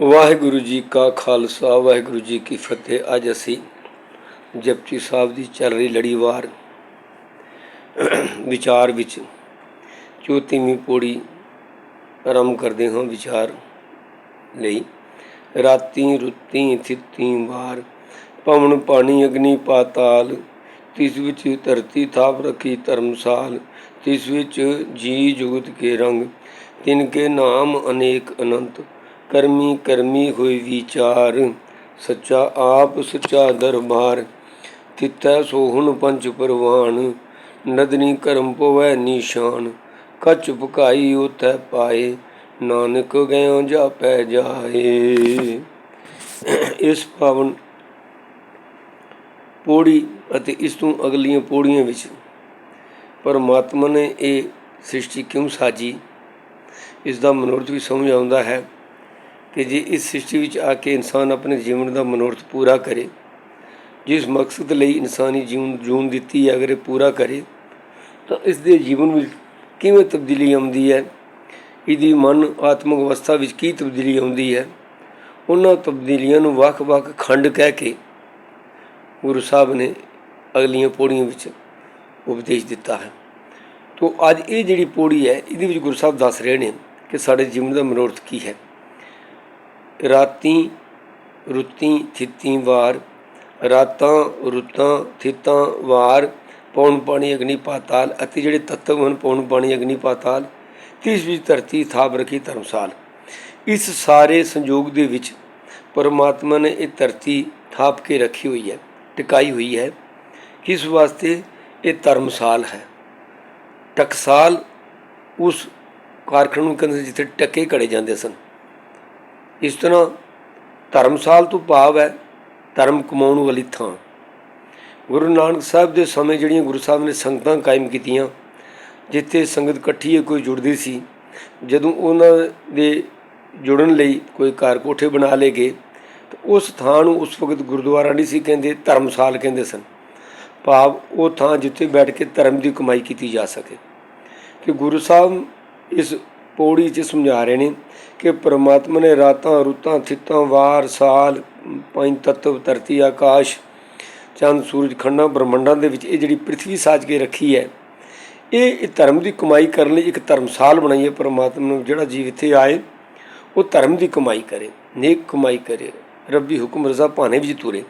ਵਾਹਿਗੁਰੂ ਜੀ ਕਾ ਖਾਲਸਾ, ਵਾਹਿਗੁਰੂ ਜੀ ਕੀ ਫਤਿਹ। ਅੱਜ ਅਸੀਂ ਜਪਜੀ ਸਾਹਿਬ ਦੀ ਚੱਲ ਰਹੀ ਲੜੀਵਾਰ ਵਿਚਾਰ ਵਿੱਚ ਚੌਥੀਵੀਂ ਪੌੜੀ ਆਰੰਭ ਕਰਦੇ ਹਾਂ ਵਿਚਾਰ ਲਈ। ਰਾਤੀ ਰੁੱਤੀ ਥਿੱਤੀ ਵਾਰ, ਪਵਨ ਪਾਣੀ, ਅਗਨੀ ਪਾਤਾਲ, ਤਿਸ ਵਿੱਚ ਧਰਤੀ ਥਾਪ ਰੱਖੀ ਧਰਮਸਾਲ, ਤਿਸ ਵਿੱਚ ਜੀ ਜੁਗਤ ਕੇ ਰੰਗ, ਤਿਨ ਕੇ ਨਾਮ ਅਨੇਕ ਅਨੰਤ। ਕਰਮੀ ਕਰਮੀ ਹੋਈ ਵਿਚਾਰ, ਸੱਚਾ ਆਪ, ਸੱਚਾ ਦਰਬਾਰ ਤਿਤੈ ਸੋਹਣ ਪੰਜ ਪਰਵਾਨ ਨਦਨੀ ਕਰਮ ਪਵੈ ਨਿਸ਼ਾਨ ਕਛ ਭੁਕਾਈ ਉਤੈ ਪਾਏ, ਨਾਨਕ ਗਇਓ ਜਾਪੈ ਜਾਏ। ਇਸ ਪਾਵਨ ਪੌੜੀ ਅਤੇ ਇਸ ਤੋਂ ਅਗਲੀਆਂ ਪੌੜੀਆਂ ਵਿੱਚ ਪਰਮਾਤਮਾ ਨੇ ਇਹ ਸ੍ਰਿਸ਼ਟੀ ਕਿਉਂ ਸਾਜੀ? ਇਸ ਦਾ ਮਨੋਰਥ ਵੀ ਸਮਝ ਆਉਂਦਾ ਹੈ। ਕਿ ਜੇ ਇਸ ਸ੍ਰਿਸ਼ਟੀ ਵਿੱਚ ਆ ਕੇ ਇਨਸਾਨ ਆਪਣੇ ਜੀਵਨ ਦਾ ਮਨੋਰਥ ਪੂਰਾ ਕਰੇ, ਜਿਸ ਮਕਸਦ ਲਈ ਇਨਸਾਨੀ ਜੀਵਨ ਜੂਨ ਦਿੱਤੀ ਹੈ, ਅਗਰ ਇਹ ਪੂਰਾ ਕਰੇ, ਤਾਂ ਇਸ ਦੇ ਜੀਵਨ ਵਿੱਚ ਕਿਵੇਂ ਤਬਦੀਲੀ ਆਉਂਦੀ ਹੈ? ਇਹਦੀ ਮਨ ਆਤਮਿਕ ਅਵਸਥਾ ਵਿੱਚ ਕੀ ਤਬਦੀਲੀ ਆਉਂਦੀ ਹੈ? ਉਹਨਾਂ ਤਬਦੀਲੀਆਂ ਨੂੰ ਵੱਖ-ਵੱਖ ਖੰਡ ਕਹਿ ਕੇ ਗੁਰੂ ਸਾਹਿਬ ਨੇ ਅਗਲੀਆਂ ਪੌੜੀਆਂ ਵਿੱਚ ਉਪਦੇਸ਼ ਦਿੱਤਾ ਹੈ। ਤੋਂ ਅੱਜ ਇਹ ਜਿਹੜੀ ਪੌੜੀ ਹੈ, ਇਹਦੇ ਵਿੱਚ ਗੁਰੂ ਸਾਹਿਬ ਦੱਸ ਰਹੇ ਨੇ ਕਿ ਸਾਡੇ ਜੀਵਨ ਦਾ ਮਨੋਰਥ ਕੀ ਹੈ। ਰਾਤੀ ਰੁੱਤੀ ਥਿੱਤੀ ਵਾਰ, ਰਾਤਾਂ ਰੁੱਤਾਂ ਥਿੱਤਾਂ ਵਾਰ, ਪੌਣ ਪਾਣੀ ਅਗਨੀ ਪਾਤਾਲ ਅਤੇ ਜਿਹੜੇ ਤੱਤਵ ਹਨ ਪੌਣ ਪਾਣੀ ਅਗਨੀ ਪਾਤਾਲ, ਤਿਸ ਵਿੱਚ ਧਰਤੀ ਥਾਪ ਰੱਖੀ ਧਰਮਸਾਲ। ਇਸ ਸਾਰੇ ਸੰਯੋਗ ਦੇ ਵਿੱਚ ਪਰਮਾਤਮਾ ਨੇ ਇਹ ਧਰਤੀ ਥਾਪ ਕੇ ਰੱਖੀ ਹੋਈ ਹੈ, ਟਿਕਾਈ ਹੋਈ ਹੈ। ਕਿਸ ਵਾਸਤੇ? ਇਹ ਧਰਮਸਾਲ ਹੈ। ਟਕਸਾਲ ਉਸ ਕਾਰਖਾਨੇ ਨੂੰ ਕਹਿੰਦੇ ਜਿੱਥੇ ਟੱਕੇ ਘੜੇ ਜਾਂਦੇ ਸਨ। ਇਸ ਤਰ੍ਹਾਂ ਧਰਮਸਾਲ ਤੋਂ ਭਾਵ ਹੈ ਧਰਮ ਕਮਾਉਣ ਵਾਲੀ ਥਾਂ। ਗੁਰੂ ਨਾਨਕ ਸਾਹਿਬ ਦੇ ਸਮੇਂ ਜਿਹੜੀਆਂ ਗੁਰੂ ਸਾਹਿਬ ਨੇ ਸੰਗਤਾਂ ਕਾਇਮ ਕੀਤੀਆਂ, ਜਿੱਥੇ ਸੰਗਤ ਇਕੱਠੀ ਹੈ ਕੋਈ ਜੁੜਦੀ ਸੀ, ਜਦੋਂ ਉਹਨਾਂ ਦੇ ਜੁੜਨ ਲਈ ਕੋਈ ਘਰ ਕੋਠੇ ਬਣਾ ਲਏ ਗਏ, ਤਾਂ ਉਸ ਥਾਂ ਨੂੰ ਉਸ ਵਕਤ ਗੁਰਦੁਆਰਾ ਨਹੀਂ ਸੀ ਕਹਿੰਦੇ, ਧਰਮਸਾਲ ਕਹਿੰਦੇ ਸਨ। ਭਾਵ ਉਹ ਥਾਂ ਜਿੱਥੇ ਬੈਠ ਕੇ ਧਰਮ ਦੀ ਕਮਾਈ ਕੀਤੀ ਜਾ ਸਕੇ। ਕਿ ਗੁਰੂ ਸਾਹਿਬ ਇਸ ਪੌੜੀ 'ਚ ਸਮਝਾ ਰਹੇ ਨੇ ਕਿ ਪ੍ਰਮਾਤਮਾ ਨੇ ਰਾਤਾਂ, ਰੁੱਤਾਂ, ਥਿੱਤਾਂ, ਵਾਰ, ਸਾਲ, ਪੰਜ ਤੱਤਵ, ਧਰਤੀ, ਆਕਾਸ਼, ਚੰਦ, ਸੂਰਜ, ਖੰਡਾਂ, ਬ੍ਰਹਮੰਡਾਂ ਦੇ ਵਿੱਚ ਇਹ ਜਿਹੜੀ ਪ੍ਰithvi ਸਾਜ ਕੇ ਰੱਖੀ ਹੈ ਇਹ ਧਰਮ ਦੀ ਕਮਾਈ ਕਰਨ ਲਈ ਇੱਕ ਧਰਮਸਾਲ ਬਣਾਈ ਹੈ ਪ੍ਰਮਾਤਮਾ ਨੂੰ, ਜਿਹੜਾ ਜੀਵ ਇੱਥੇ ਆਏ, ਉਹ ਧਰਮ ਦੀ ਕਮਾਈ ਕਰੇ, ਨੇਕ ਕਮਾਈ ਕਰੇ, ਰੱਬੀ ਹੁਕਮ ਰਜ਼ਾ ਭਾਣੇ ਵਿੱਚ ਤੁਰੇ।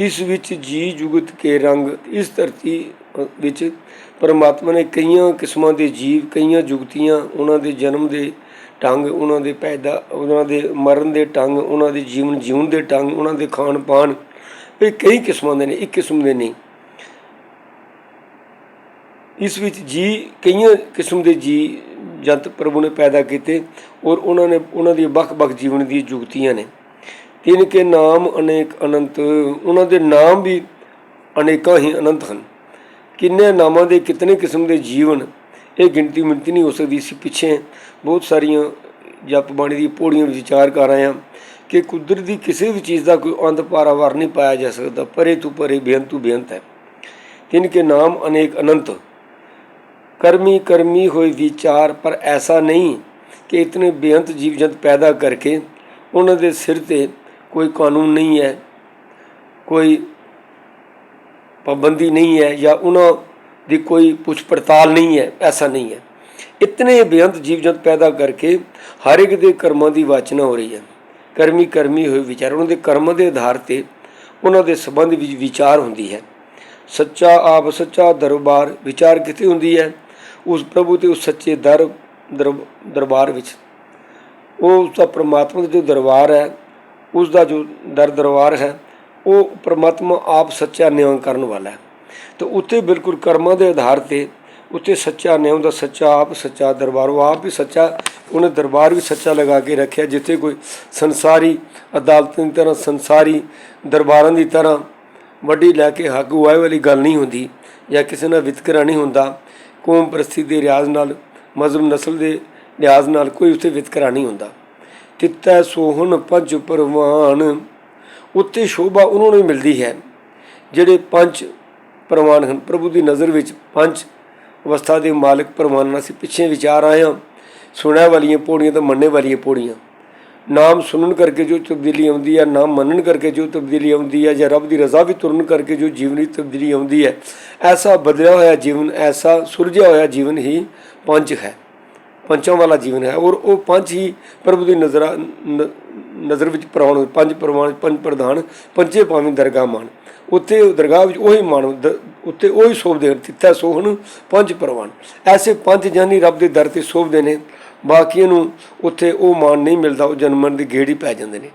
ਇਸ ਵਿੱਚ ਜੀ ਜੁਗਤ ਕੇ ਰੰਗ? ਇਸ ਧਰਤੀ ਵਿੱਚ ਪਰਮਾਤਮਾ ਨੇ ਕਈਆਂ ਕਿਸਮਾਂ ਦੇ ਜੀਵ, ਕਈਆਂ ਜੁਗਤੀਆਂ, ਉਹਨਾਂ ਦੇ ਜਨਮ ਦੇ ਢੰਗ, ਉਹਨਾਂ ਦੇ ਪੈਦਾ, ਉਹਨਾਂ ਦੇ ਮਰਨ ਦੇ ਢੰਗ, ਉਹਨਾਂ ਦੇ ਜੀਵਨ ਜਿਉਣ ਦੇ ਢੰਗ, ਉਹਨਾਂ ਦੇ ਖਾਣ ਪਾਣ ਇਹ ਕਈ ਕਿਸਮਾਂ ਦੇ ਨੇ, ਇੱਕ ਕਿਸਮ ਦੇ ਨਹੀਂ। ਇਸ ਵਿੱਚ ਜੀ, ਕਈਆਂ ਕਿਸਮ ਦੇ ਜੀ ਜੰਤ ਪ੍ਰਭੂ ਨੇ ਪੈਦਾ ਕੀਤੇ ਔਰ ਉਹਨਾਂ ਨੇ, ਉਹਨਾਂ ਦੀ ਵੱਖ-ਵੱਖ ਜੀਵਨ ਦੀ ਜੁਗਤੀਆਂ ਨੇ। ਤਿੰਨ ਕੇ ਨਾਮ ਅਨੇਕ ਅਨੰਤ, ਉਹਨਾਂ ਦੇ ਨਾਮ ਵੀ ਅਨੇਕਾਂ ਹੀ ਅਨੰਤ ਹਨ। ਕਿੰਨੇ ਨਾਮਾਂ ਦੇ ਕਿਤਨੇ ਕਿਸਮ ਦੇ ਜੀਵਨ, ਇਹ ਗਿਣਤੀ ਮਿੰਤੀ ਨਹੀਂ ਹੋ ਸਕਦੀ। ਸੀ ਪਿੱਛੇ ਬਹੁਤ ਸਾਰੀਆਂ ਜਪ ਬਾਣੀ ਦੀ ਪੌੜੀਆਂ ਵਿਚਾਰ ਕਰ ਰਹੇ ਹਾਂ ਕਿ ਕੁਦਰਤ ਦੀ ਕਿਸੇ ਵੀ ਚੀਜ਼ ਦਾ ਕੋਈ ਅੰਤ ਪਾਰਾਵਾਰ ਨਹੀਂ ਪਾਇਆ ਜਾ ਸਕਦਾ। ਪਰੇ ਤੋਂ ਪਰੇ, ਬੇਅੰਤੂ ਬੇਅੰਤ ਹੈ। ਤਿੰਨ ਕੇ ਨਾਮ ਅਨੇਕ ਅਨੰਤ। ਕਰਮੀ ਕਰਮੀ ਹੋਏ ਵਿਚਾਰ, ਪਰ ਐਸਾ ਨਹੀਂ ਕਿ ਇਤਨੇ ਬੇਅੰਤ ਜੀਵ ਜੰਤ ਪੈਦਾ ਕਰਕੇ ਉਹਨਾਂ ਦੇ ਸਿਰ ਤੇ ਕੋਈ ਕਾਨੂੰਨ ਨਹੀਂ ਹੈ, ਕੋਈ ਪਾਬੰਦੀ ਨਹੀਂ ਹੈ ਜਾਂ ਉਹਨਾਂ ਦੀ ਕੋਈ ਪੁੱਛ ਪੜਤਾਲ ਨਹੀਂ ਹੈ, ਐਸਾ ਨਹੀਂ ਹੈ। ਇਤਨੇ ਬੇਅੰਤ ਜੀਵ ਜੰਤ ਪੈਦਾ ਕਰਕੇ ਹਰ ਇੱਕ ਦੇ ਕਰਮਾਂ ਦੀ ਵਾਚਨਾ ਹੋ ਰਹੀ ਹੈ। ਕਰਮੀ ਕਰਮੀ ਹੋਏ ਵਿਚਾਰ, ਉਹਨਾਂ ਦੇ ਕਰਮ ਦੇ ਆਧਾਰ ਤੇ ਉਹਨਾਂ ਦੇ ਸੰਬੰਧ ਵਿੱਚ ਵਿਚਾਰ ਹੁੰਦੀ ਹੈ। ਸੱਚਾ ਆਪ ਸੱਚਾ ਦਰਬਾਰ ਵਿਚਾਰ ਕਿਤੇ ਹੁੰਦੀ ਹੈ? ਉਸ ਪ੍ਰਭੂ ਤੇ ਉਸ ਸੱਚੇ ਦਰ ਦਰਬਾਰ ਵਿੱਚ। ਉਹ ਉਸ ਦਾ ਪ੍ਰਮਾਤਮਾ ਦਾ ਜੋ ਦਰਬਾਰ ਹੈ ਉਸ ਦਾ ਜੋ ਦਰ ਦਰਬਾਰ ਹੈ, ਉਹ ਪ੍ਰਮਾਤਮਾ ਆਪ ਸੱਚਾ ਨਿਆਂ ਕਰਨ ਵਾਲਾ ਹੈ। ਤੇ ਉੱਥੇ ਬਿਲਕੁਲ ਕਰਮਾਂ ਦੇ ਆਧਾਰ ਤੇ ਉੱਥੇ ਸੱਚਾ ਨਿਆਂ ਦਾ ਸੱਚਾ ਆਪ ਸੱਚਾ ਦਰਬਾਰ, ਉਹ ਆਪ ਵੀ ਸੱਚਾ, ਉਹਨੇ ਦਰਬਾਰ ਵੀ ਸੱਚਾ ਲਗਾ ਕੇ ਰੱਖਿਆ, ਜਿੱਥੇ ਕੋਈ ਸੰਸਾਰੀ ਅਦਾਲਤਾਂ ਦੀ ਤਰ੍ਹਾਂ, ਸੰਸਾਰੀ ਦਰਬਾਰਾਂ ਦੀ ਤਰ੍ਹਾਂ ਵੱਡੀ ਲੈ ਕੇ ਹੱਕ ਉਆਏ ਵਾਲੀ ਗੱਲ ਨਹੀਂ ਹੁੰਦੀ ਜਾਂ ਕਿਸੇ ਨਾਲ ਵਿਤਕਰਾ ਨਹੀਂ ਹੁੰਦਾ। ਕੌਮ ਪ੍ਰਸਤੀ ਦੇ ਰਿਆਜ਼ ਨਾਲ, ਮਜ਼ਹਬ ਨਸਲ ਦੇ ਲਿਹਾਜ਼ ਨਾਲ ਕੋਈ ਉੱਥੇ ਵਿਤਕਰਾ ਨਹੀਂ ਹੁੰਦਾ। ਤਿੱਤੈ ਸੋਹਣ ਪੰਜ ਪਰਵਾਨ। ਉੱਤੇ ਸ਼ੋਭਾ ਉਹਨਾਂ ਨੂੰ ਮਿਲਦੀ ਹੈ, ਜਿਹੜੇ ਪੰਜ ਪ੍ਰਮਾਣ ਹਨ। ਪ੍ਰਭੂ ਦੀ ਨਜ਼ਰ ਵਿੱਚ ਪੰਜ ਅਵਸਥਾ ਦੇ ਮਾਲਕ ਪ੍ਰਮਾਣਾਂ ਅਸੀਂ ਪਿੱਛੇ ਵਿਚਾਰ ਆਏ ਹਾਂ, ਸੁਣਿਆ ਵਾਲੀਆਂ ਪੌੜੀਆਂ ਤੇ ਮੰਨਣੇ ਵਾਲੀਆਂ ਪੌੜੀਆਂ। ਨਾਮ ਸੁਣਨ ਕਰਕੇ ਜੋ ਤਬਦੀਲੀ ਆਉਂਦੀ ਹੈ, ਨਾਮ ਮੰਨਣ ਕਰਕੇ ਜੋ ਤਬਦੀਲੀ ਆਉਂਦੀ ਹੈ, ਜਾਂ ਰੱਬ ਦੀ ਰਜ਼ਾ ਵੀ ਤੁਰਨ ਕਰਕੇ ਜੋ ਜੀਵਨ ਦੀ ਤਬਦੀਲੀ ਆਉਂਦੀ ਹੈ। ਐਸਾ ਬਦਲਿਆ ਹੋਇਆ ਜੀਵਨ, ਐਸਾ ਸੁਲਝਿਆ ਹੋਇਆ ਜੀਵਨ ਹੀ ਪੰਜ ਹੈ। ਪੰਚਾਂ ਵਾਲਾ ਜੀਵਨ ਹੈ ਔਰ ਉਹ ਪੰਜ ਹੀ ਪ੍ਰਭੂ ਦੀ ਨਜ਼ਰ ਨਜ਼ਰ ਵਿੱਚ ਪ੍ਰਵਾਨ ਪੰਜ ਪ੍ਰਵਾਨ ਪੰਜ ਪ੍ਰਧਾਨ, ਪੰਜੇ ਭਾਵੇਂ ਦਰਗਾਹ ਮਾਨ ਉੱਥੇ ਦਰਗਾਹ ਵਿੱਚ ਉਹੀ ਮਾਨ ਦ- ਉੱਥੇ ਉਹੀ ਸੋਭਦੇ ਹਨ ਤਿੱਥਾ ਸੋਹਣ ਪੰਜ ਪ੍ਰਵਾਨ। ਐਸੇ ਪੰਜ ਜਾਨੀ ਰੱਬ ਦੇ ਦਰ ਤੇ ਸੋਭਦੇ ਨੇ। ਬਾਕੀਆਂ ਨੂੰ ਉੱਥੇ ਉਹ ਮਾਨ ਨਹੀਂ ਮਿਲਦਾ, ਉਹ ਜਨਮਨ ਦੀ ਗੇੜੀ ਪੈ ਜਾਂਦੇ ਨੇ।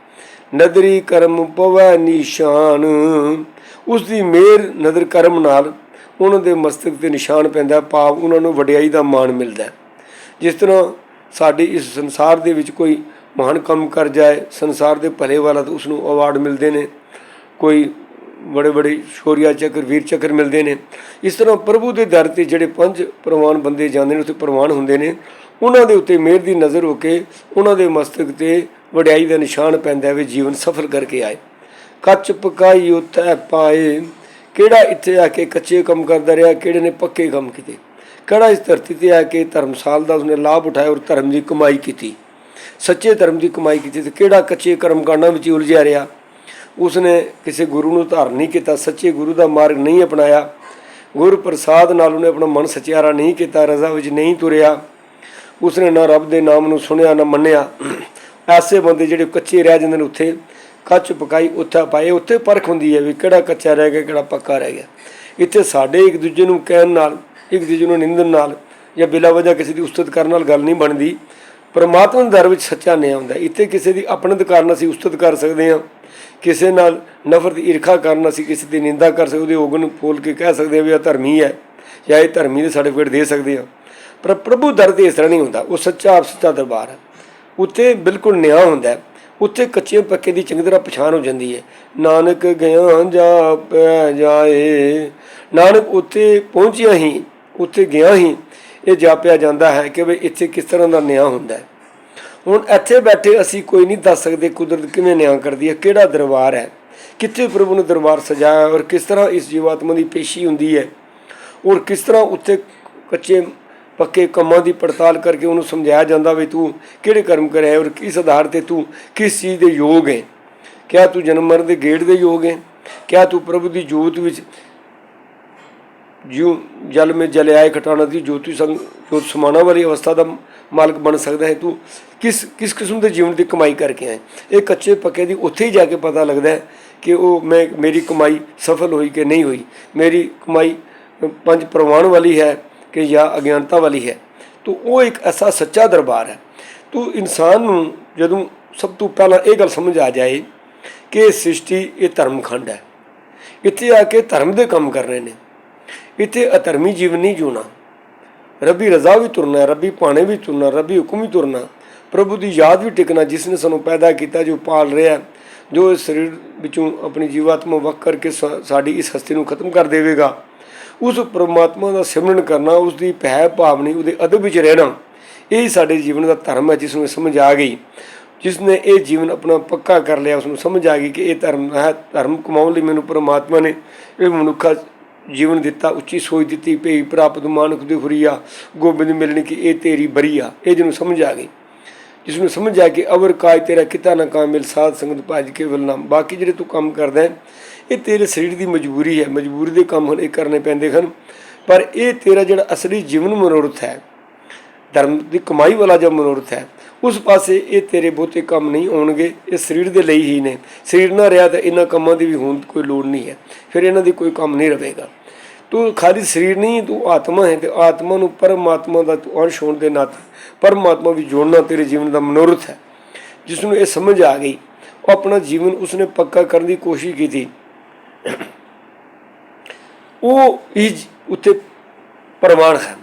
ਨਦਰੀ ਕਰਮ ਪਵੈ ਨਿਸ਼ਾਨ। ਉਸ ਦੀ ਮੇਰ ਨਦਰ ਕਰਮ ਨਾਲ। ਉਹਨਾਂ ਦੇ ਮਸਤਕ ਤੇ ਨਿਸ਼ਾਨ ਪੈਂਦਾ ਭਾਵ ਉਹਨਾਂ ਨੂੰ ਵਡਿਆਈ ਦਾ ਮਾਣ ਮਿਲਦਾ ਜਿਸ ਤਰ੍ਹਾਂ ਸਾਡੇ ਇਸ ਸੰਸਾਰ ਦੇ ਵਿੱਚ ਕੋਈ ਮਹਾਨ ਕੰਮ ਕਰ ਜਾਏ, ਸੰਸਾਰ ਦੇ ਭਲੇ ਵਾਲਾ ਤਾਂ ਉਸ ਨੂੰ ਅਵਾਰਡ ਮਿਲਦੇ ਨੇ, ਕੋਈ ਬੜੇ ਬੜੇ ਸ਼ੌਰੀਆ ਚੱਕਰ, ਵੀਰ ਚੱਕਰ ਮਿਲਦੇ ਨੇ। ਇਸ ਤਰ੍ਹਾਂ ਪ੍ਰਭੂ ਦੇ ਦਰ ਤੇ ਜਿਹੜੇ ਪੰਜ ਪ੍ਰਵਾਨ ਬੰਦੇ ਜਾਂਦੇ ਨੇ, ਉੱਥੇ ਪ੍ਰਵਾਨ ਹੁੰਦੇ ਨੇ, ਉਹਨਾਂ ਦੇ ਉੱਤੇ ਮਿਹਰ ਦੀ ਨਜ਼ਰ ਹੋ ਕੇ ਉਹਨਾਂ ਦੇ ਮਸਤਕ ਤੇ ਵਡਿਆਈ ਦਾ ਨਿਸ਼ਾਨ ਪੈਂਦਾ ਹੈ ਵੀ ਜੀਵਨ ਸਫਲ ਕਰਕੇ ਆਏ। ਕੱਚ ਪਕਾਈ ਉੱਤੇ ਪਾਏ, ਕਿਹੜਾ ਇੱਥੇ ਆ ਕੇ ਕੱਚੇ ਕੰਮ ਕਰਦਾ ਰਿਹਾ, ਕਿਹੜੇ ਨੇ ਪੱਕੇ ਕੰਮ ਕੀਤੇ? ਕਿਹੜਾ ਇਸ ਧਰਤੀ ਤੇ ਆ ਕੇ ਧਰਮਸਾਲ ਦਾ ਉਸਨੇ ਲਾਭ ਉਠਾਇਆ ਔਰ ਧਰਮ ਦੀ ਕਮਾਈ ਕੀਤੀ? ਸੱਚੇ ਧਰਮ ਦੀ ਕਮਾਈ ਕੀਤੀ ਤੇ ਕਿਹੜਾ ਕੱਚੇ ਕਰਮ ਕਾਂਡਾਂ ਵਿੱਚ ਉਲਝਿਆ ਰਿਹਾ? ਉਸਨੇ ਕਿਸੇ ਗੁਰੂ ਨੂੰ ਧਾਰਨ ਨਹੀਂ ਕੀਤਾ, ਸੱਚੇ ਗੁਰੂ ਦਾ ਮਾਰਗ ਨਹੀਂ ਅਪਣਾਇਆ। ਗੁਰ ਪ੍ਰਸਾਦ ਨਾਲ ਉਹਨੇ ਆਪਣਾ ਮਨ ਸਚਿਆਰਾ ਨਹੀਂ ਕੀਤਾ, ਰਜ਼ਾ ਵਿੱਚ ਨਹੀਂ ਤੁਰਿਆ। ਉਸਨੇ ਨਾ ਰੱਬ ਦੇ ਨਾਮ ਨੂੰ ਸੁਣਿਆ, ਨਾ ਮੰਨਿਆ। ਐਸੇ ਬੰਦੇ ਜਿਹੜੇ ਕੱਚੇ ਰਹਿ ਜਾਂਦੇ ਨੇ ਉੱਥੇ, ਕੱਚ ਪਕਾਈ ਉੱਥੇ ਪਾਏ, ਉੱਥੇ ਪਰਖ ਹੁੰਦੀ ਹੈ ਵੀ ਕਿਹੜਾ ਕੱਚਾ ਰਹਿ ਗਿਆ, ਕਿਹੜਾ ਪੱਕਾ ਰਹਿ ਗਿਆ। ਇੱਥੇ ਸਾਡੇ ਇੱਕ ਦੂਜੇ ਨੂੰ ਕਹਿਣ ਨਾਲ ਇੱਕ ਦੂਜੇ ਨੂੰ ਨਿੰਦਣ ਨਾਲ ਜਾਂ ਬਿਲਾ ਵਜ੍ਹਾ ਕਿਸੇ ਦੀ ਉਸਤਤ ਕਰਨ ਨਾਲ ਗੱਲ ਨਹੀਂ ਬਣਦੀ। ਪਰਮਾਤਮਾ ਦੇ ਦਰ ਵਿੱਚ ਸੱਚਾ ਨਿਆਂ ਹੁੰਦਾ। ਇੱਥੇ ਕਿਸੇ ਦੀ ਆਪਣਤ ਕਾਰਨ ਅਸੀਂ ਉਸਤਤ ਕਰ ਸਕਦੇ ਹਾਂ। ਕਿਸੇ ਨਾਲ ਨਫ਼ਰਤ, ਈਰਖਾ ਕਾਰਨ ਅਸੀਂ ਕਿਸੇ ਦੀ ਨਿੰਦਾ ਕਰ ਸਕਦੇ ਉਹਦੇ ਔਗਣ ਫੋਲ ਕੇ ਕਹਿ ਸਕਦੇ ਹਾਂ ਵੀ ਇਹ ਧਰਮੀ ਹੈ ਜਾਂ ਇਹ ਧਰਮੀ ਦੇ ਸਰਟੀਫਿਕੇਟ ਦੇ ਸਕਦੇ ਹਾਂ। ਪਰ ਪ੍ਰਭੂ ਦਰ ਤੇ ਇਸ ਤਰ੍ਹਾਂ ਨਹੀਂ ਹੁੰਦਾ। ਉਹ ਸੱਚਾ ਆਪ ਸੱਚਾ ਦਰਬਾਰ ਹੈ। ਉੱਥੇ ਬਿਲਕੁਲ ਨਿਆਂ ਹੁੰਦਾ ਹੈ। ਉੱਥੇ ਕੱਚੇ ਪੱਕੇ ਦੀ ਚੰਗੀ ਤਰ੍ਹਾਂ ਪਛਾਣ ਹੋ ਜਾਂਦੀ ਹੈ। ਨਾਨਕ ਗਿਆ ਜਾਪੈ ਜਾਏ। ਨਾਨਕ ਉੱਥੇ ਪਹੁੰਚਿਆ ਹੀ ਉੱਥੇ ਗਿਆ ਹੀ ਇਹ ਜਾਪਿਆ ਜਾਂਦਾ ਹੈ ਕਿ ਵੀ ਇੱਥੇ ਕਿਸ ਤਰ੍ਹਾਂ ਦਾ ਨਿਆਂ ਹੁੰਦਾ ਹੈ। ਹੁਣ ਇੱਥੇ ਬੈਠੇ ਅਸੀਂ ਕੋਈ ਨਹੀਂ ਦੱਸ ਸਕਦੇ ਕੁਦਰਤ ਕਿਵੇਂ ਨਿਆਂ ਕਰਦੀ ਹੈ, ਕਿਹੜਾ ਦਰਬਾਰ ਹੈ, ਕਿੱਥੇ ਪ੍ਰਭੂ ਨੇ ਦਰਬਾਰ ਸਜਾਇਆ ਔਰ ਕਿਸ ਤਰ੍ਹਾਂ ਇਸ ਜੀਵਾਤਮਾ ਦੀ ਪੇਸ਼ੀ ਹੁੰਦੀ ਹੈ, ਔਰ ਕਿਸ ਤਰ੍ਹਾਂ ਉੱਥੇ ਕੱਚੇ ਪੱਕੇ ਕੰਮਾਂ ਦੀ ਪੜਤਾਲ ਕਰਕੇ ਉਹਨੂੰ ਸਮਝਾਇਆ ਜਾਂਦਾ ਵੀ ਤੂੰ ਕਿਹੜੇ ਕਰਮ ਕਰਿਆ ਔਰ ਕਿਸ ਆਧਾਰ ਤੇ ਤੂੰ ਕਿਸ ਚੀਜ਼ ਦੇ ਯੋਗ ਹੈ। ਕਿਆ ਤੂੰ ਜਨਮ ਮਰਨ ਦੇ ਗੇੜ ਦੇ ਯੋਗ ਹੈ, ਕਿਆ ਤੂੰ ਪ੍ਰਭੂ ਦੀ ਜੋਤ ਵਿੱਚ ਜਿਉ ਜਲ ਮੇ ਜਲਿਆਏ ਆਏ ਘਟਾਣਾ ਦੀ ਜੋਤੀ ਸੰਗ ਜੋਤ ਸਮਾਣਾ ਵਾਲੀ ਅਵਸਥਾ ਦਾ ਮਾਲਕ ਬਣ ਸਕਦਾ ਹੈ। ਤੂੰ ਕਿਸ ਕਿਸ ਕਿਸਮ ਦੇ ਜੀਵਨ ਦੀ ਕਮਾਈ ਕਰਕੇ ਆਏ? ਇਹ ਕੱਚੇ ਪੱਕੇ ਦੀ ਉੱਥੇ ਹੀ ਜਾ ਕੇ ਪਤਾ ਲੱਗਦਾ ਹੈ ਕਿ ਉਹ ਮੈਂ ਮੇਰੀ ਕਮਾਈ ਸਫਲ ਹੋਈ ਕਿ ਨਹੀਂ ਹੋਈ। ਮੇਰੀ ਕਮਾਈ ਪੰਜ ਪ੍ਰਵਾਨ ਵਾਲੀ ਹੈ ਕਿ ਜਾਂ ਅਗਿਆਨਤਾ ਵਾਲੀ ਹੈ? ਤੋ ਉਹ ਇੱਕ ਐਸਾ ਸੱਚਾ ਦਰਬਾਰ ਹੈ। ਤੋ ਇਨਸਾਨ ਨੂੰ ਜਦੋਂ ਸਭ ਤੋਂ ਪਹਿਲਾਂ ਇਹ ਗੱਲ ਸਮਝ ਆ ਜਾਏ ਕਿ ਇਹ ਸ੍ਰਿਸ਼ਟੀ, ਇਹ ਧਰਮਖੰਡ ਹੈ। ਇੱਥੇ ਆ ਕੇ ਧਰਮ ਦੇ ਕੰਮ ਕਰ ਰਹੇ ਨੇ। ਇੱਥੇ ਅਧਰਮੀ ਜੀਵਨ ਨਹੀਂ ਜਿਉਣਾ। ਰੱਬੀ ਰਜ਼ਾ ਵੀ ਤੁਰਨਾ, ਰੱਬੀ ਭਾਣੇ ਵੀ ਤੁਰਨਾ, ਰੱਬੀ ਹੁਕਮ ਵੀ ਤੁਰਨਾ। ਪ੍ਰਭੂ ਦੀ ਯਾਦ ਵੀ ਟਿਕਣਾ ਜਿਸ ਨੇ ਸਾਨੂੰ ਪੈਦਾ ਕੀਤਾ, ਜੋ ਪਾਲ ਰਿਹਾ ਜੋ ਇਸ ਸਰੀਰ ਵਿੱਚੋਂ ਆਪਣੀ ਜੀਵਾਤਮਾ ਵਕ ਕਰਕੇ ਸਾ- ਸਾਡੀ ਇਸ ਹਸਤੀ ਨੂੰ ਖਤਮ ਕਰ ਦੇਵੇਗਾ। ਉਸ ਪਰਮਾਤਮਾ ਦਾ ਸਿਮਰਨ ਕਰਨਾ ਉਸ ਦੀ ਭੈ ਭਾਵਨੀ, ਉਹਦੇ ਅਦਬ ਵਿੱਚ ਰਹਿਣਾ, ਇਹ ਹੀ ਸਾਡੇ ਜੀਵਨ ਦਾ ਧਰਮ ਹੈ ਜਿਸ ਨੂੰ ਇਹ ਸਮਝ ਆ ਗਈ। ਜਿਸ ਨੇ ਇਹ ਜੀਵਨ ਆਪਣਾ ਪੱਕਾ ਕਰ ਲਿਆ ਉਸ ਨੂੰ ਸਮਝ ਆ ਗਈ ਕਿ ਇਹ ਧਰਮ ਹੈ, ਧਰਮ ਕਮਾਉਣ ਲਈ ਮੈਨੂੰ ਪਰਮਾਤਮਾ ਨੇ, ਇਹ ਮਨੁੱਖਾ ਜੀਵਨ ਦਿੱਤਾ ਉੱਚੀ ਸੋਚ ਦਿੱਤੀ ਭਈ ਪ੍ਰਾਪਤ ਮਾਨੁਖ ਦੀ ਹੁਰੀਆ ਗੋਬਿੰਦ ਮਿਲਣੀ ਕਿ ਇਹ ਤੇਰੀ ਬਰੀਆ ਇਹ ਜਿਹਨੂੰ ਸਮਝ ਆ ਗਈ। ਜਿਸ ਨੂੰ ਸਮਝ ਆ ਕਿ ਅਵਰ ਕਾਜ ਤੇਰਾ ਕਿਤਾ ਨਾ ਕਾਮਿਲ ਸਾਧ ਸੰਗਤ ਭਜ ਕੇ ਨਾਮ ਬਾਕੀ ਜਿਹੜੇ ਤੂੰ ਕੰਮ ਕਰਦਾ ਹੈ, ਇਹ ਤੇਰੇ ਸਰੀਰ ਦੀ ਮਜਬੂਰੀ ਹੈ। ਮਜਬੂਰੀ ਦੇ ਕੰਮ ਹੁਣ ਇਹ ਕਰਨੇ ਪੈਂਦੇ ਹਨ। ਪਰ ਇਹ ਤੇਰਾ ਜਿਹੜਾ ਅਸਲੀ ਜੀਵਨ ਮਨੋਰਥ ਹੈ ਧਰਮ ਦੀ ਕਮਾਈ ਵਾਲਾ ਜੋ ਮਨੋਰਥ ਹੈ ਉਸ ਪਾਸੇ ਇਹ ਤੇਰੇ ਬਹੁਤੇ ਕੰਮ ਨਹੀਂ ਆਉਣਗੇ, ਇਹ ਸਰੀਰ ਦੇ ਲਈ ਹੀ ਨੇ। ਸਰੀਰ ਨਾ ਰਿਹਾ ਤਾਂ ਇਹਨਾਂ ਕੰਮਾਂ ਦੀ ਵੀ ਹੋਣ ਦੀ ਕੋਈ ਲੋੜ ਨਹੀਂ ਹੈ। ਫਿਰ ਇਹਨਾਂ ਦੀ ਕੋਈ ਕੰਮ ਨਹੀਂ ਰਹੇਗਾ। ਤੂੰ ਖਾਲੀ ਸਰੀਰ ਨਹੀਂ, ਤੂੰ ਆਤਮਾ ਹੈ ਤੇ ਆਤਮਾ ਨੂੰ ਪਰਮਾਤਮਾ ਦਾ ਤੂੰ ਅੰਸ਼ ਹੋਣ ਦੇ ਨਾਤੇ ਪਰਮਾਤਮਾ ਵੀ ਜੋੜਨਾ ਤੇਰੇ ਜੀਵਨ ਦਾ ਮਨੋਰਥ ਹੈ। ਜਿਸ ਨੂੰ ਇਹ ਸਮਝ ਆ ਗਈ, ਉਹ ਆਪਣਾ ਜੀਵਨ ਉਸਨੇ ਪੱਕਾ ਕਰਨ ਦੀ ਕੋਸ਼ਿਸ਼ ਕੀਤੀ। ਉਹ ਹੀ ਜ- ਉੱਥੇ ਪ੍ਰਮਾਣ ਹੈ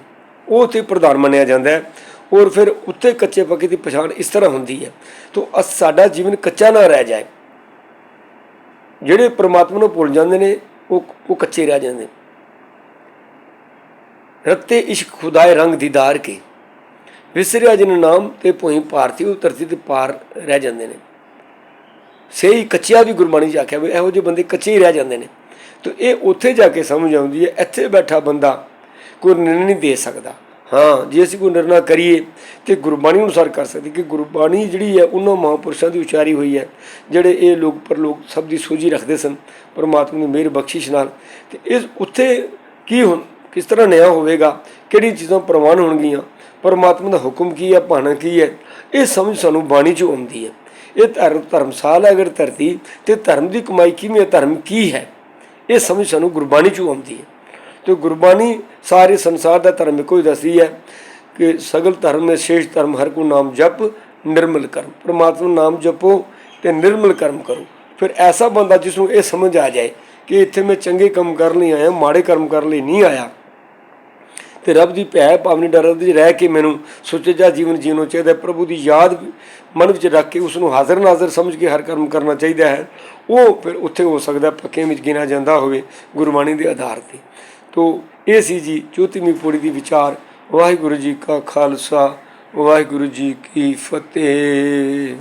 ਉਹ ਉੱਥੇ ਪ੍ਰਧਾਨ ਮੰਨਿਆ ਜਾਂਦਾ ਹੈ। ਔਰ ਫਿਰ ਉੱਥੇ ਕੱਚੇ ਪੱਕੇ ਦੀ ਪਛਾਣ ਇਸ ਤਰ੍ਹਾਂ ਹੁੰਦੀ ਹੈ। ਤੋਂ ਅਸ ਸਾਡਾ ਜੀਵਨ ਕੱਚਾ ਨਾ ਰਹਿ ਜਾਏ। ਜਿਹੜੇ ਪ੍ਰਮਾਤਮਾ ਨੂੰ ਭੁੱਲ ਜਾਂਦੇ ਨੇ, ਉਹ ਉਹ ਕੱਚੇ ਰਹਿ ਜਾਂਦੇ ਰਤੇ ਇਸ਼ਕ ਖੁਦਾਏ ਰੰਗ ਦੀਦਾਰ ਕੇ। ਵਿਸਰਿਆ ਜਿਨ ਨਾਮ ਤੇ ਭੋਈ ਭਾਰਤੀ, ਉਹ ਧਰਤੀ ਤੇ ਪਾਰ ਰਹਿ ਜਾਂਦੇ ਨੇ। ਸਹੀ ਕੱਚਿਆ ਵੀ ਗੁਰਬਾਣੀ ਚ ਆਖਿਆ ਵੀ ਇਹੋ ਜਿਹੇ ਬੰਦੇ ਕੱਚੇ ਹੀ ਰਹਿ ਜਾਂਦੇ ਨੇ। ਤੇ ਇਹ ਉੱਥੇ ਜਾ ਕੇ ਸਮਝ ਆਉਂਦੀ ਹੈ, ਇੱਥੇ ਬੈਠਾ ਬੰਦਾ ਕੋਈ ਨਿਰਣ ਨਹੀਂ ਦੇ ਸਕਦਾ। ਹਾਂ, ਜੇ ਅਸੀਂ ਕੋਈ ਨਿਰਣਾ ਕਰੀਏ ਤੇ ਗੁਰਬਾਣੀ ਅਨੁਸਾਰ ਕਰ ਸਕਦੇ, ਕਿ ਗੁਰਬਾਣੀ ਜਿਹੜੀ ਹੈ, ਉਹਨਾਂ ਮਹਾਂਪੁਰਸ਼ਾਂ ਦੀ ਉਚਾਰੀ ਹੋਈ ਹੈ, ਜਿਹੜੇ ਇਹ ਲੋਕ ਪਰਲੋਕ ਸਭ ਦੀ ਸੋਝੀ ਰੱਖਦੇ ਸਨ, ਪਰਮਾਤਮਾ ਦੀ ਮਿਹਰ ਬਖਸ਼ਿਸ਼ ਨਾਲ। ਤੇ ਇਸ ਉੱਥੇ ਕੀ ਹੁਣ, ਕਿਸ ਤਰ੍ਹਾਂ ਨਿਆਂ ਹੋਵੇਗਾ ਕਿਹੜੀ ਚੀਜ਼ਾਂ ਪ੍ਰਵਾਨ ਹੋਣਗੀਆਂ, ਪਰਮਾਤਮਾ ਦਾ ਹੁਕਮ ਕੀ ਹੈ, ਭਾਣਾ ਕੀ ਹੈ, ਇਹ ਸਮਝ ਸਾਨੂੰ ਬਾਣੀ 'ਚ ਆਉਂਦੀ ਹੈ। ਇਹ ਧਰਮ, ਧਰਮਸਾਲ ਹੈ ਅਗਰ ਧਰਤੀ, ਤੇ ਧਰਮ ਦੀ ਕਮਾਈ ਕਿਵੇਂ ਹੈ, ਧਰਮ ਕੀ ਹੈ, ਇਹ ਸਮਝ ਸਾਨੂੰ ਗੁਰਬਾਣੀ 'ਚ ਆਉਂਦੀ ਹੈ। ਤੇ ਗੁਰਬਾਣੀ ਸਾਰੇ ਸੰਸਾਰ ਦਾ ਧਰਮ ਇੱਕੋ ਹੀ ਦੱਸਦੀ ਹੈ ਕਿ ਸਗਲ ਧਰਮ ਮੇ ਸ਼ੇਸ਼ ਧਰਮ ਹਰ ਕੋ ਨਾਮ ਜਪ, ਨਿਰਮਲ ਕਰਮ। ਪ੍ਰਮਾਤਮਾ ਨਾਮ ਜਪੋ ਤੇ ਨਿਰਮਲ ਕਰਮ ਕਰੋ। ਫਿਰ ਐਸਾ ਬੰਦਾ ਜਿਸ ਨੂੰ ਇਹ ਸਮਝ ਆ ਜਾਏ ਕਿ ਇੱਥੇ ਮੈਂ ਚੰਗੇ ਕੰਮ ਕਰਨ ਲਈ ਆਇਆ, ਮਾੜੇ ਕਰਮ ਕਰਨ ਲਈ ਨਹੀਂ ਆਇਆ, ਤੇ ਰੱਬ ਦੀ ਭੈ ਭਾਵਨੀ ਡਰ ਵਿੱਚ ਰਹਿ ਕੇ ਮੈਨੂੰ ਸੁਚੱਜਾ ਜੀਵਨ ਜੀਉਣਾ ਚਾਹੀਦਾ ਪ੍ਰਭੂ ਦੀ ਯਾਦ ਮਨ ਵਿੱਚ ਰੱਖ ਕੇ ਉਸ ਨੂੰ ਹਾਜ਼ਰ ਨਾਜ਼ਰ ਸਮਝ ਕੇ ਹਰ ਕਰਮ ਕਰਨਾ ਚਾਹੀਦਾ ਹੈ। ਉਹ ਫਿਰ ਉੱਥੇ ਹੋ ਸਕਦਾ ਹੈ ਪੱਕੇ ਵਿੱਚ ਗਿਣਾ ਜਾਂਦਾ ਹੋਵੇ ਗੁਰਬਾਣੀ ਦੇ ਆਧਾਰ ਤੇ। ਤੋ ਇਹ ਸੀ ਜੀ ਚੌਥੀਵੀਂ ਪੌੜੀ ਦੀ ਵਿਚਾਰ। ਵਾਹਿਗੁਰੂ ਜੀ ਕਾ ਖਾਲਸਾ, ਵਾਹਿਗੁਰੂ ਜੀ ਕੀ ਫਤਿਹ।